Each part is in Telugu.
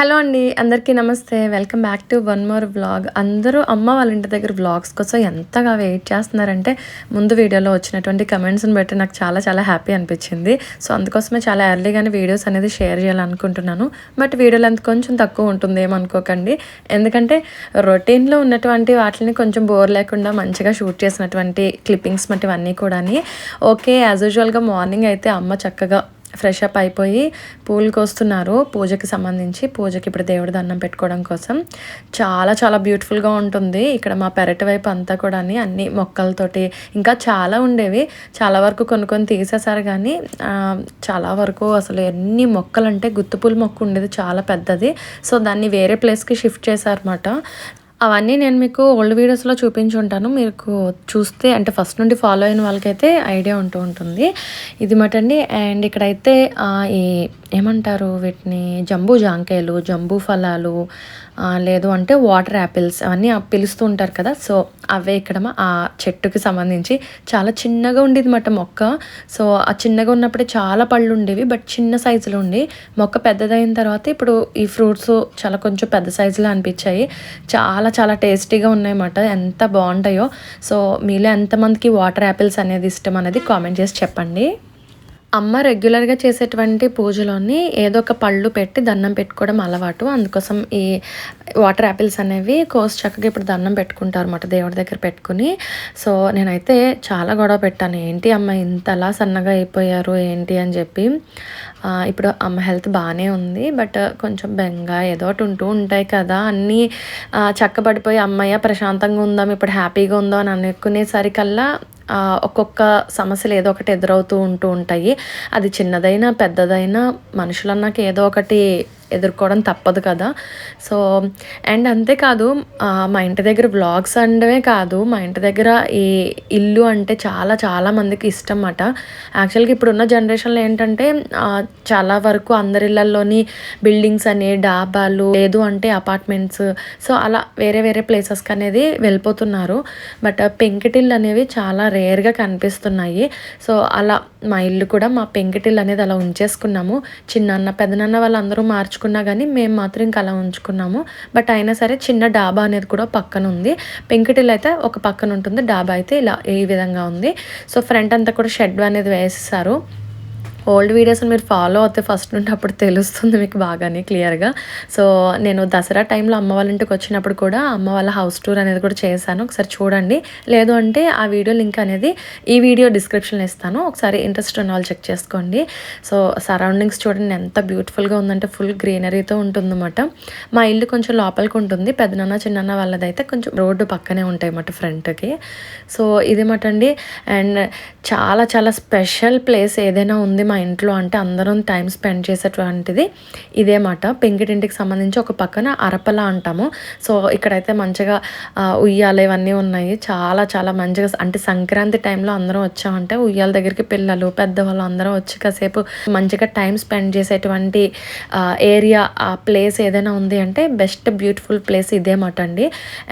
హలో అండి అందరికీ నమస్తే. Welcome back to one more vlog. అందరూ అమ్మ వాళ్ళ ఇంటి దగ్గర వ్లాగ్స్ కోసం ఎంతగా వెయిట్ చేస్తున్నారంటే ముందు వీడియోలో వచ్చినటువంటి కమెంట్స్ని బట్టి నాకు చాలా చాలా హ్యాపీ అనిపించింది. సో అందుకోసమే చాలా ఎర్లీగానే వీడియోస్ అనేది షేర్ చేయాలనుకుంటున్నాను. బట్ వీడియోలు అంత కొంచెం తక్కువ ఉంటుంది ఏమనుకోకండి. ఎందుకంటే రొటీన్లో ఉన్నటువంటి వాటిని కొంచెం బోర్ లేకుండా మంచిగా షూట్ చేసినటువంటి క్లిప్పింగ్స్ వంటివన్నీ కూడా ఓకే యాజ్ యూజువల్గా మార్నింగ్ అయితే అమ్మ చక్కగా ఫ్రెష్ అప్ అయిపోయి పూలు కోస్తున్నారు పూజకి సంబంధించి పూజకి ఇప్పుడు దేవుడి దండం పెట్టుకోవడం కోసం. చాలా చాలా బ్యూటిఫుల్గా ఉంటుంది. ఇక్కడ మా పెరటి వైపు అంతా కూడా అన్ని మొక్కలతోటి ఇంకా చాలా ఉండేవి. చాలా వరకు కొన్ని కొన్ని తీసేశారు కానీ చాలా వరకు అసలు ఎన్ని మొక్కలు అంటే గుత్తుపూల మొక్క ఉండేది. చాలా పెద్దది. సో దాన్ని వేరే ప్లేస్కి షిఫ్ట్ చేశారన్నమాట. అవన్నీ నేను మీకు ఓల్డ్ వీడియోస్లో చూపించి ఉంటాను. మీకు చూస్తే అంటే ఫస్ట్ నుండి ఫాలో అయిన వాళ్ళకైతే ఐడియా ఉంటూ ఉంటుంది. ఇది మటండి. అండ్ ఇక్కడైతే ఈ ఏమంటారు వీటిని? జంబూ జాంకాయలు జంబూ ఫలాలు లేదు అంటే వాటర్ యాపిల్స్ అవన్నీ పిలుస్తూ ఉంటారు కదా. సో అవే ఇక్కడ మా- ఆ చెట్టుకి సంబంధించి చాలా చిన్నగా ఉండేది మాట మొక్క. సో ఆ చిన్నగా ఉన్నప్పుడే చాలా పళ్ళు ఉండేవి బట్ చిన్న సైజులో ఉండి మొక్క పెద్దదైన తర్వాత ఇప్పుడు ఈ ఫ్రూట్స్ చాలా కొంచెం పెద్ద సైజులో అనిపించాయి. చాలా చాలా టేస్టీగా ఉన్నాయన్నమాట. ఎంత బాగుంటాయో. సో మీలో ఎంతమందికి వాటర్ యాపిల్స్ అనేది ఇష్టం అనేది కామెంట్ చేసి చెప్పండి. అమ్మ రెగ్యులర్గా చేసేటువంటి పూజలోని ఏదో ఒక పళ్ళు పెట్టి దండం పెట్టుకోవడం అలవాటు. అందుకోసం ఈ వాటర్ యాపిల్స్ అనేవి కోసి చక్కగా ఇప్పుడు దండం పెట్టుకుంటారు అన్నమాట దేవుడి దగ్గర పెట్టుకుని. సో నేనైతే చాలా గొడవ పెట్టాను. ఏంటి అమ్మ ఇంతలా సన్నగా అయిపోయారు? ఏంటి అని చెప్పి. ఇప్పుడు అమ్మ హెల్త్ బాగానే ఉంది. బట్ కొంచెం బెంగ ఏదో ఒకటి ఉంటూ ఉంటాయి కదా అన్నీ. చక్కబడిపోయి అమ్మయ్య ప్రశాంతంగా ఉందాం ఇప్పుడు హ్యాపీగా ఉందాం అని అనుకునేసరికల్లా ఒక్కొక్క సమస్యలు ఏదో ఒకటి ఎదురవుతూ ఉంటూ ఉంటాయి. అది చిన్నదైనా పెద్దదైనా మనుషులన్నాక ఏదో ఒకటి ఎదుర్కోవడం తప్పదు కదా. సో అండ్ అంతేకాదు మా ఇంటి దగ్గర వ్లాగ్స్ అనడమే కాదు మా ఇంటి దగ్గర ఈ ఇల్లు అంటే చాలా చాలా మందికి ఇష్టం అన్నమాట యాక్చువల్గా ఇప్పుడున్న జనరేషన్లో ఏంటంటే చాలా వరకు అందరి ఇళ్ళల్లోని బిల్డింగ్స్ అని డాబాలు లేదు అంటే అపార్ట్మెంట్స్ సో అలా వేరే వేరే ప్లేసెస్కి అనేది వెళ్ళిపోతున్నారు. బట్ పెంకిటిల్లు అనేవి చాలా రేర్గా కనిపిస్తున్నాయి. సో అలా మా ఇల్లు కూడా మా పెంకిటిల్లు అనేది అలా ఉంచేసుకున్నాము. చిన్నన్న పెద్దనాన్న వాళ్ళందరూ ఉంచుకున్నా కానీ మేము మాత్రం ఇంకా అలా ఉంచుకున్నాము. బట్ అయినా సరే చిన్న డాబా అనేది కూడా పక్కన ఉంది. పెంకిటిల్ అయితే ఒక పక్కన ఉంటుంది. డాబా అయితే ఇలా ఈ విధంగా ఉంది. సో ఫ్రంట్ అంతా కూడా షెడ్ అనేది వేసేసారు. ఓల్డ్ వీడియోస్ మీరు ఫాలో అవుతే ఫస్ట్ నుండి అప్పుడు తెలుస్తుంది మీకు బాగానే క్లియర్గా. సో నేను దసరా టైంలో అమ్మ వాళ్ళ ఇంటికి వచ్చినప్పుడు కూడా అమ్మ వాళ్ళ హౌస్ టూర్ అనేది కూడా చేశాను. ఒకసారి చూడండి. లేదు అంటే ఆ వీడియో లింక్ అనేది ఈ వీడియో డిస్క్రిప్షన్లో ఇస్తాను. ఒకసారి ఇంట్రెస్ట్ ఉన్న వాళ్ళు చెక్ చేసుకోండి. సో సరౌండింగ్స్ చూడండి. ఎంత బ్యూటిఫుల్గా ఉందంటే ఫుల్ గ్రీనరీతో ఉంటుందన్నమాట. మా ఇల్లు కొంచెం లోపలికి ఉంటుంది. పెద్దనాన్న చిన్నన్న వాళ్ళదైతే కొంచెం రోడ్డు పక్కనే ఉంటాయి అన్నమాట ఫ్రంట్కి. సో ఇది మాట అండి అండ్ చాలా చాలా స్పెషల్ ప్లేస్ ఏదైనా ఉంది మా ఇంట్లో అంటే అందరం టైం స్పెండ్ చేసేటువంటిది ఇదే మాట. పెంకిటింటికి సంబంధించి ఒక పక్కన అరపల అంటాము. సో ఇక్కడైతే మంచిగా ఉయ్యాలు ఇవన్నీ ఉన్నాయి. చాలా చాలా మంచిగా అంటే సంక్రాంతి టైంలో అందరం వచ్చామంటే ఉయ్యాల దగ్గరికి పిల్లలు పెద్దవాళ్ళు అందరం వచ్చి కాసేపు మంచిగా టైం స్పెండ్ చేసేటువంటి ఏరియా ఆ ప్లేస్ ఏదైనా ఉంది అంటే బెస్ట్ బ్యూటిఫుల్ ప్లేస్ ఇదే మాట అండి.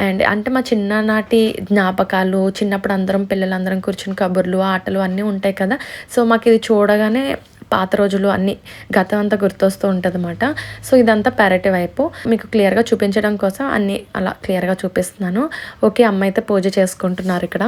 అండ్ అంటే మా చిన్ననాటి జ్ఞాపకాలు చిన్నప్పుడు అందరం పిల్లలందరం కూర్చుని కబుర్లు ఆటలు అన్నీ ఉంటాయి కదా. సో మాకు ఇది చూడగానే పాత రోజులు అన్ని గతం అంతా గుర్తొస్తూ ఉంటుంది సో ఇదంతా పెరటి వైపు. మీకు క్లియర్గా చూపించడం కోసం అన్నీ అలా క్లియర్గా చూపిస్తున్నాను. ఓకే అమ్మ అయితే పూజ చేసుకుంటున్నారు ఇక్కడ.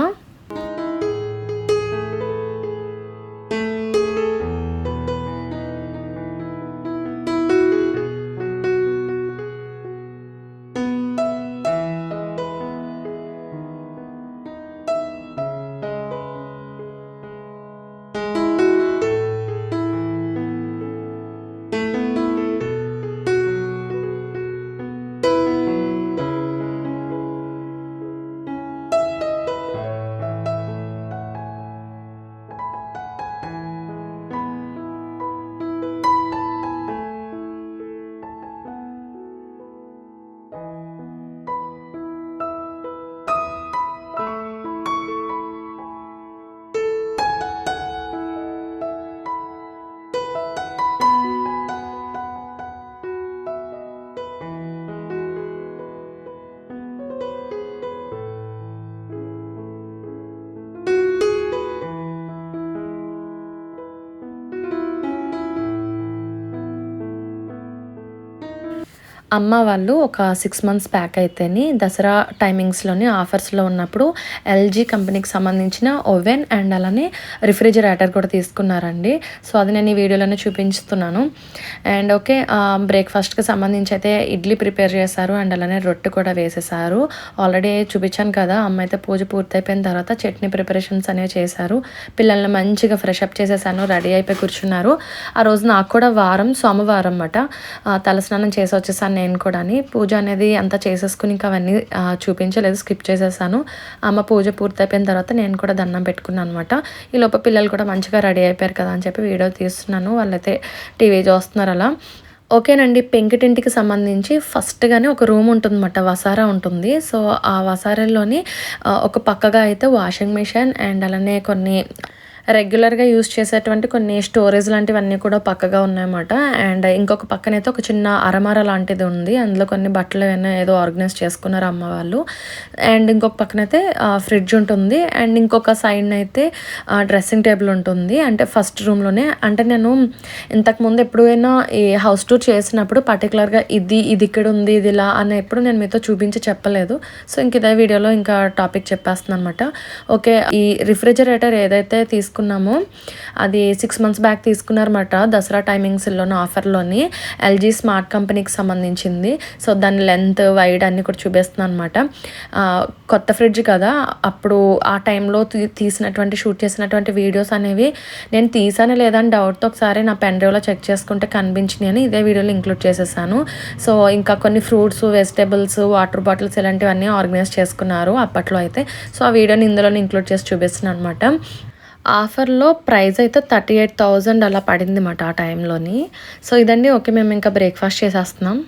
అమ్మ వాళ్ళు ఒక సిక్స్ మంత్స్ బ్యాక్ అయితేని దసరా టైమింగ్స్లోని ఆఫర్స్లో ఉన్నప్పుడు ఎల్జీ కంపెనీకి సంబంధించిన ఓవెన్ అండ్ అలానే రిఫ్రిజిరేటర్ కూడా తీసుకున్నారండి. సో అది నేను ఈ వీడియోలోనే చూపించుతున్నాను. అండ్ ఓకే బ్రేక్ఫాస్ట్కి సంబంధించి అయితే ఇడ్లీ ప్రిపేర్ చేశారు అండ్ అలానే రొట్టె కూడా వేసేసారు ఆల్రెడీ చూపించాను కదా అమ్మ అయితే పూజ పూర్తయిపోయిన తర్వాత చట్నీ ప్రిపరేషన్స్ అనేవి చేశారు. పిల్లల్ని మంచిగా ఫ్రెష్ అప్ చేసేసాను రెడీ అయిపోయి కూర్చున్నారు. ఆ రోజు నాకు కూడా వారం సోమవారం అన్నమాట. తలస్నానం చేసి వచ్చేసాను నేను కూడా పూజ అనేది అంతా చేసేసుకుని ఇంకా అవన్నీ చూపించలేదు స్కిప్ చేసేసాను. అమ్మ పూజ పూర్తయిపోయిన తర్వాత నేను కూడా దండం పెట్టుకున్నాను అనమాట ఈ లోపల పిల్లలు కూడా మంచిగా రెడీ అయిపోయారు కదా అని చెప్పి వీడియో తీస్తున్నాను. వాళ్ళైతే టీవీ చూస్తున్నారు అలా. ఓకేనండి పెంకిటింటికి సంబంధించి ఫస్ట్గానే ఒక రూమ్ ఉంటుందన్నమాట వసారా ఉంటుంది. సో ఆ వసారాల్లోని ఒక పక్కగా అయితే వాషింగ్ మిషన్ అండ్ అలానే కొన్ని రెగ్యులర్గా యూస్ చేసేటువంటి కొన్ని స్టోరేజ్ లాంటివన్నీ కూడా పక్కగా ఉన్నాయన్నమాట. అండ్ ఇంకొక పక్కనైతే ఒక చిన్న అరమర లాంటిది ఉంది. అందులో కొన్ని బట్టలు ఏమైనా ఏదో ఆర్గనైజ్ చేసుకున్నారు అమ్మ వాళ్ళు. అండ్ ఇంకొక పక్కనైతే ఫ్రిడ్జ్ ఉంటుంది. అండ్ ఇంకొక సైడ్ అయితే డ్రెస్సింగ్ టేబుల్ ఉంటుంది. అంటే ఫస్ట్ రూమ్లోనే. అంటే నేను ఇంతకుముందు ఎప్పుడైనా ఈ హౌస్ టూర్ చేసినప్పుడు పర్టికులర్గా ఇది ఇది ఇక్కడ ఉంది ఇది ఇలా అని ఎప్పుడు నేను మీతో చూపించి చెప్పలేదు. సో ఇంక ఇదే వీడియోలో ఇంకా టాపిక్ చెప్పేస్తున్నాను అనమాట ఓకే ఈ రిఫ్రిజిరేటర్ ఏదైతే తీసుకు తీసుకున్నాము. అది సిక్స్ మంత్స్ బ్యాక్ తీసుకున్నారన్నమాట దసరా టైమింగ్స్లోని ఆఫర్లోని ఎల్జీ స్మార్ట్ కంపెనీకి సంబంధించింది. సో దాని లెంత్ వైడ్ అన్నీ కూడా చూపిస్తున్నాను అనమాట కొత్త ఫ్రిడ్జ్ కదా. అప్పుడు ఆ టైంలో తీసినటువంటి షూట్ చేసినటువంటి వీడియోస్ అనేవి నేను తీసానే లేదని డౌట్తో ఒకసారి నా పెన్ డ్రైవ్లో చెక్ చేసుకుంటే కనిపించినాయి అని ఇదే వీడియోలో ఇంక్లూడ్ చేసేసాను. సో ఇంకా కొన్ని ఫ్రూట్స్ వెజిటేబుల్స్ వాటర్ బాటిల్స్ ఇలాంటివన్నీ ఆర్గనైజ్ చేసుకున్నారు అప్పట్లో అయితే. సో ఆ వీడియోని ఇందులో ఇంక్లూడ్ చేసి చూపిస్తున్నాను అనమాట ఆఫర్లో ప్రైస్ అయితే థర్టీ ఎయిట్ థౌజండ్ అలా పడింది అన్నమాట ఆ టైంలోని. సో ఇదండి. ఓకే మేము ఇంకా బ్రేక్ఫాస్ట్ చేసేస్తున్నాం.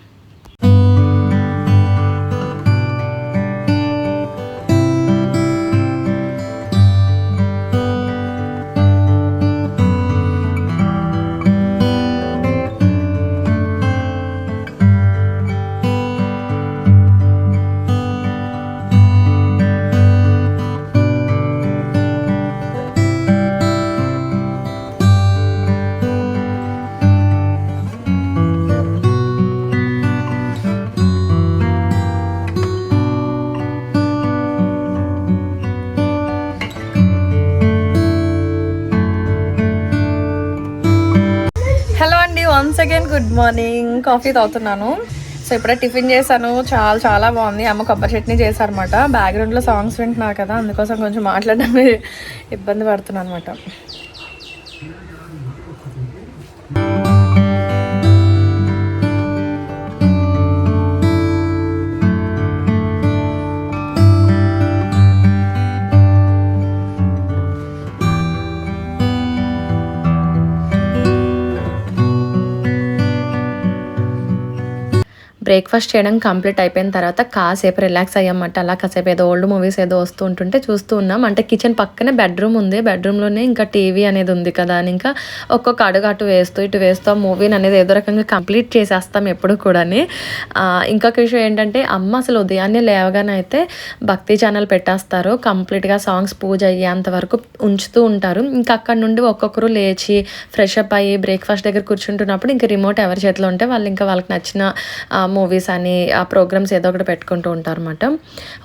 అండ్ గుడ్ మార్నింగ్ కాఫీ తాగుతున్నాను. సో ఇప్పుడే టిఫిన్ చేశాను. చాలా చాలా బాగుంది. అమ్మ కొబ్బరి చట్నీ చేశారనమాట బ్యాక్గ్రౌండ్లో సాంగ్స్ వింటున్నారు కదా అందుకోసం కొంచెం మాట్లాడడం ఇబ్బంది పడుతున్నాను అనమాట బ్రేక్ఫాస్ట్ చేయడం కంప్లీట్ అయిపోయిన తర్వాత కాసేపు రిలాక్స్ అయ్యామంట. అలా కాసేపు ఏదో ఓల్డ్ మూవీస్ ఏదో వస్తూ ఉంటుంటే చూస్తూ ఉన్నాం. అంటే కిచెన్ పక్కనే బెడ్రూమ్ ఉంది. బెడ్రూమ్లోనే ఇంకా టీవీ అనేది ఉంది కదా అని. ఇంకా ఒక్కొక్క అడుగు అటు వేస్తూ ఇటు వేస్తూ మూవీని అనేది ఏదో రకంగా కంప్లీట్ చేసేస్తాం ఎప్పుడు కూడా ఇంకొక విషయం ఏంటంటే అమ్మ అసలు ఉదయాన్నే లేవగానే అయితే భక్తి ఛానల్ పెట్టేస్తారు. కంప్లీట్గా సాంగ్స్ పూజ అయ్యేంత వరకు ఉంచుతూ ఉంటారు. ఇంకా అక్కడ నుండి ఒక్కొక్కరు లేచి ఫ్రెష్ అప్ అయ్యి బ్రేక్ఫాస్ట్ దగ్గర కూర్చుంటున్నప్పుడు ఇంకా రిమోట్ ఎవరి చేతిలో ఉంటే వాళ్ళు ఇంకా వాళ్ళకి నచ్చిన మూవీస్ అని ఆ ప్రోగ్రామ్స్ ఏదో ఒకటి పెట్టుకుంటూ ఉంటారు అనమాట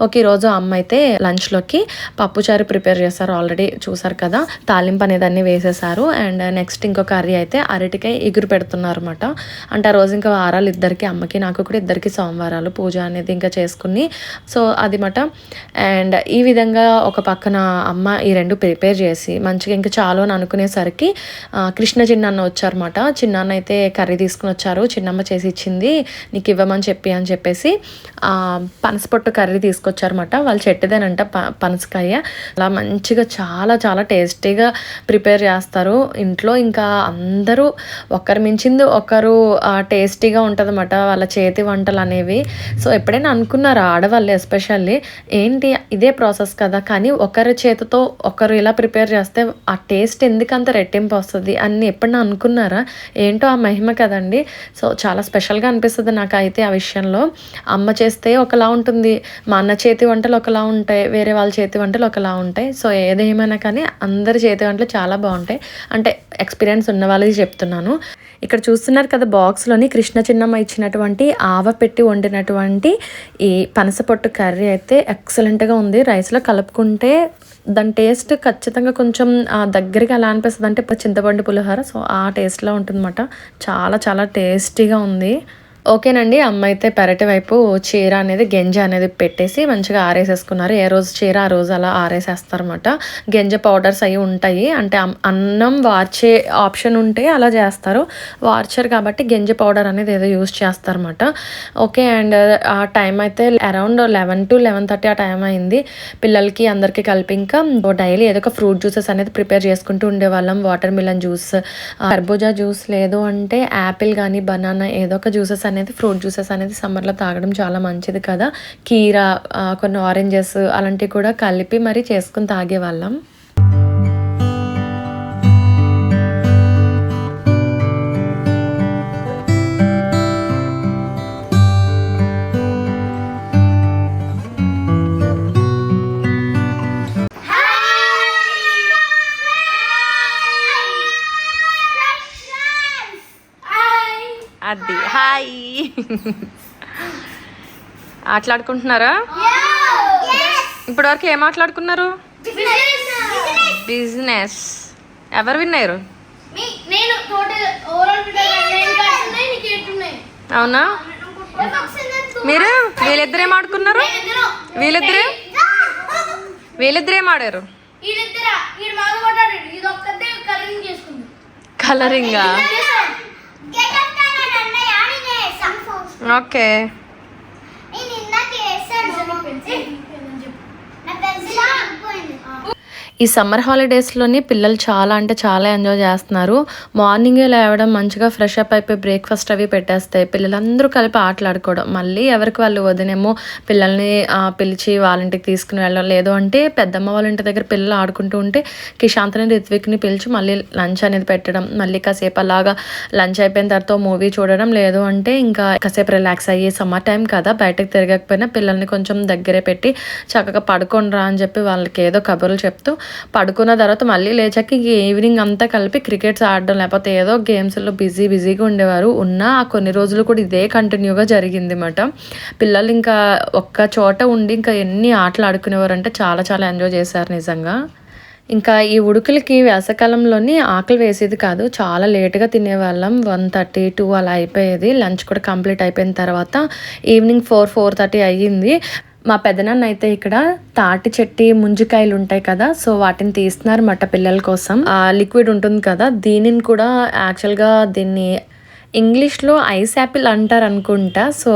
ఓకే ఈరోజు అమ్మ అయితే లంచ్లోకి పప్పుచారు ప్రిపేర్ చేస్తారు ఆల్రెడీ చూసారు కదా. తాలింపు అనేది అన్ని వేసేసారు. అండ్ నెక్స్ట్ ఇంకో కర్రీ అయితే అరటికాయ ఎగురు పెడుతున్నారు అనమాట అంటే ఆ రోజు ఇంకా వారాలు ఇద్దరికి అమ్మకి నాకు కూడా ఇద్దరికి సోమవారాలు పూజ అనేది ఇంకా చేసుకుని సో అది మాట అండ్ ఈ విధంగా ఒక పక్కన అమ్మ ఈ రెండు ప్రిపేర్ చేసి మంచిగా ఇంకా చాలు అని అనుకునేసరికి కృష్ణ చిన్నాన్న వచ్చారన్నమాట. చిన్నాన్న అయితే కర్రీ తీసుకుని వచ్చారు. చిన్నమ్మ చేసి ఇచ్చింది. నీకు ఇవ్వమని చెప్పి అని చెప్పేసి పనసపొట్టు కర్రీ తీసుకొచ్చారన్నమాట. వాళ్ళు చెట్టుదేనంట ప పనసకాయ. అలా మంచిగా చాలా చాలా టేస్టీగా ప్రిపేర్ చేస్తారు. ఇంట్లో ఇంకా అందరూ ఒకరు మించింది ఒకరు టేస్టీగా ఉంటుందన్నమాట వాళ్ళ చేతి వంటలు అనేవి. సో ఎప్పుడైనా అనుకున్నారు ఆడవాళ్ళు ఎస్పెషల్లీ? ఏంటి ఇదే ప్రాసెస్ కదా కానీ ఒకరి చేతితో ఒకరు ఇలా ప్రిపేర్ చేస్తే ఆ టేస్ట్ ఎందుకంత రెట్టింపు వస్తుంది అని ఎప్పుడైనా అనుకున్నారా? ఏంటో ఆ మహిమ కదండి. సో చాలా స్పెషల్గా అనిపిస్తుంది నాకు అయితే ఆ విషయంలో అమ్మ చేస్తే ఒకలా ఉంటుంది మా అన్న చేతి వంటలు ఒకలా ఉంటాయి వేరే వాళ్ళ చేతి వంటలు ఒకలా ఉంటాయి. సో ఏదేమైనా కానీ అందరి చేతి వంటలు చాలా బాగుంటాయి. అంటే ఎక్స్పీరియన్స్ ఉన్న వాళ్ళది చెప్తున్నాను. ఇక్కడ చూస్తున్నారు కదా బాక్స్లోని కృష్ణ చిన్నమ్మ ఇచ్చినటువంటి ఆవ పెట్టి వండినటువంటి ఈ పనసపొట్టు కర్రీ అయితే ఎక్సలెంట్గా ఉంది. రైస్లో కలుపుకుంటే దాని టేస్ట్ ఖచ్చితంగా కొంచెం దగ్గరగా దగ్గరికి ఎలా అనిపిస్తుంది అంటే ఇప్పుడు చింతపండు పులిహోర. సో ఆ టేస్ట్లో ఉంటుందన్నమాట. చాలా చాలా టేస్టీగా ఉంది. ఓకేనండి అమ్మ అయితే పెరటి వైపు చీర అనేది గెంజ అనేది పెట్టేసి మంచిగా ఆరేసేసుకున్నారు. ఏ రోజు చీర ఆ రోజు అలా ఆరేసేస్తారనమాట గెంజ పౌడర్స్ అవి ఉంటాయి. అంటే అన్నం వార్చే ఆప్షన్ ఉంటే అలా చేస్తారు. వార్చర్ కాబట్టి గెంజ పౌడర్ అనేది ఏదో యూస్ చేస్తారనమాట ఓకే అండ్ ఆ టైం అయితే around eleven to eleven thirty ఆ టైం అయింది. పిల్లలకి అందరికీ కలిపి ఇంకా డైలీ ఏదో ఒక ఫ్రూట్ జ్యూసెస్ అనేది ప్రిపేర్ చేసుకుంటూ ఉండేవాళ్ళం. వాటర్ మిలన్ జ్యూస్ కర్బూజా జ్యూస్ లేదు అంటే యాపిల్ కానీ బనానా ఏదో ఒక జ్యూసెస్ అనేది ఫ్రూట్ జ్యూసెస్ అనేది సమ్మర్లో తాగడం చాలా మంచిది కదా. కీరా కొన్ని ఆరెంజెస్ అలాంటివి కూడా కలిపి మరి చేసుకుని తాగేవాళ్ళం. అది హాయ్ ఆటలాడుకుంటున్నారా? ఇప్పటివరకు ఏం మాట్లాడుకున్నారు బిజినెస్ ఎవరు విన్నారు నేను టోటల్ ఓవరాల్ నేను కట్టున్నాయి నీకు ఎట్టున్నాయి అవునా? మీరు? వీళ్ళిద్దరు ఏం ఆడుకున్నారు? వీళ్ళిద్దరే. వీళ్ళిద్దరు? ఏం ఆడారు? కలరింగా ఓకే ఈ సమ్మర్ హాలిడేస్లోని పిల్లలు చాలా అంటే చాలా ఎంజాయ్ చేస్తున్నారు. మార్నింగే లేవడం మంచిగా ఫ్రెష్ అప్ అయిపోయి బ్రేక్ఫాస్ట్ అవి పెట్టేస్తాయి పిల్లలందరూ కలిపి ఆటలాడుకోవడం. మళ్ళీ ఎవరికి వాళ్ళు వదినేమో పిల్లల్ని పిలిచి వాళ్ళ ఇంటికి తీసుకుని వెళ్ళడం. లేదు అంటే పెద్దమ్మ వాళ్ళ ఇంటి దగ్గర పిల్లలు ఆడుకుంటూ ఉంటే కిషాంత్ని రిత్విక్ని పిలిచి మళ్ళీ లంచ్ అనేది పెట్టడం. మళ్ళీ కాసేపు అలాగా లంచ్ అయిపోయిన తర్వాత మూవీ చూడడం. లేదు అంటే ఇంకా కాసేపు రిలాక్స్ అయ్యి సమ్మర్ టైం కదా బయటకు తిరగకపోయినా పిల్లల్ని కొంచెం దగ్గరే పెట్టి చక్కగా పడుకోండి రా అని చెప్పి వాళ్ళకి ఏదో కబుర్లు చెప్తూ పడుకున్న తర్వాత మళ్ళీ లేచాక ఇంక ఈవినింగ్ అంతా కలిపి క్రికెట్స్ ఆడడం లేకపోతే ఏదో గేమ్స్లో బిజీ బిజీగా ఉండేవారు. ఉన్న ఆ కొన్ని రోజులు కూడా ఇదే కంటిన్యూగా జరిగింది అన్నమాట. పిల్లలు ఇంకా ఒక్క చోట ఉండి ఇంకా ఎన్ని ఆటలు ఆడుకునేవారు అంటే చాలా చాలా ఎంజాయ్ చేశారు నిజంగా. ఇంకా ఈ ఉడుకులకి వేసవకాలంలోని ఆకలి వేసేది కాదు చాలా లేట్గా తినేవాళ్ళం. వన్ థర్టీ టూ అలా అయిపోయేది. లంచ్ కూడా కంప్లీట్ అయిపోయిన తర్వాత ఈవినింగ్ ఫోర్ ఫోర్ థర్టీ అయ్యింది. మా పెదనాన్న అయితే ఇక్కడ తాటి చెట్టి ముంజికాయలు ఉంటాయి కదా సో వాటిని తీస్తున్నారు మట పిల్లల కోసం. ఆ లిక్విడ్ ఉంటుంది కదా దీనిని కూడా యాక్చువల్గా దీన్ని ఇంగ్లీష్లో ఐస్ యాపిల్ అంటారు అనుకుంటా. సో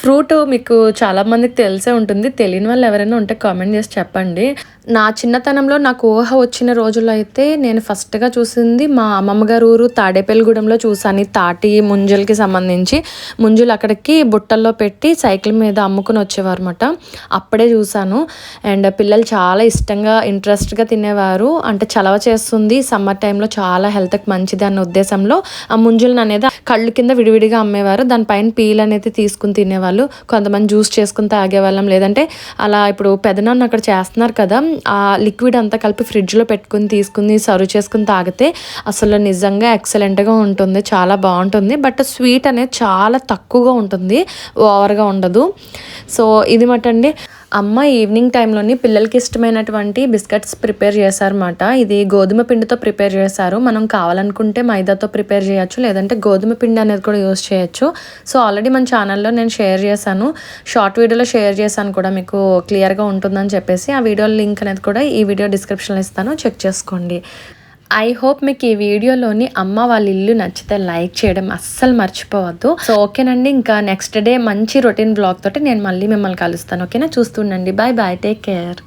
ఫ్రూట్ మీకు చాలా మందికి తెలిసే ఉంటుంది. తెలియని వాళ్ళు ఎవరైనా ఉంటే కామెంట్ చేసి చెప్పండి. నా చిన్నతనంలో నాకు ఊహ వచ్చిన రోజుల్లో అయితే నేను ఫస్ట్గా చూసింది మా అమ్మమ్మ గారు ఊరు తాడేపల్లిగూడెంలో చూసాను తాటి ముంజలకి సంబంధించి ముంజులు అక్కడికి బుట్టల్లో పెట్టి సైకిల్ మీద అమ్ముకుని వచ్చేవారు అనమాట అప్పుడే చూశాను. అండ్ పిల్లలు చాలా ఇష్టంగా ఇంట్రెస్ట్గా తినేవారు. అంటే చలవ చేస్తుంది. సమ్మర్ టైంలో చాలా హెల్త్కి మంచిది అన్న ఉద్దేశంలో ఆ ముంజులను అనేది కళ్ళు కింద విడివిడిగా అమ్మేవారు. దానిపైన పీల్ అనేది తీసుకుని తినేవాళ్ళు. కొంతమంది జ్యూస్ చేసుకుని తాగేవాళ్ళం. లేదంటే అలా ఇప్పుడు పెదనాన్న అక్కడ చేస్తున్నారు కదా ఆ లిక్విడ్ అంతా కలిపి ఫ్రిడ్జ్లో పెట్టుకుని తీసుకుని సర్వ్ చేసుకుని తాగితే అసలు నిజంగా ఎక్సలెంట్గా ఉంటుంది. చాలా బాగుంటుంది. బట్ స్వీట్ అనేది చాలా తక్కువగా ఉంటుంది. ఓవర్గా ఉండదు. సో ఇది మటండి. అమ్మ ఈవినింగ్ టైంలోని పిల్లలకి ఇష్టమైనటువంటి బిస్కెట్స్ ప్రిపేర్ చేశారన్నమాట. ఇది గోధుమ పిండితో ప్రిపేర్ చేశారు. మనం కావాలనుకుంటే మైదాతో ప్రిపేర్ చేయొచ్చు లేదంటే గోధుమ పిండి అనేది కూడా యూస్ చేయొచ్చు. సో ఆల్రెడీ మన ఛానల్లో నేను షేర్ చేశాను. షార్ట్ వీడియోలో షేర్ చేశాను కూడా మీకు క్లియర్గా ఉంటుందని చెప్పేసి. ఆ వీడియో లింక్ అనేది కూడా ఈ వీడియో డిస్క్రిప్షన్లో ఇస్తాను. చెక్ చేసుకోండి. ఐ హోప్ మీకు ఈ వీడియోలోని అమ్మ వాళ్ళ ఇల్లు నచ్చితే లైక్ చేయడం అస్సలు మర్చిపోవద్దు. సో ఓకేనండి ఇంకా నెక్స్ట్ డే మంచి రొటీన్ బ్లాగ్ తోటి నేను మళ్ళీ మిమ్మల్ని కలుస్తాను ఓకేనా? చూస్తుండండి బాయ్ బాయ్ టేక్ కేర్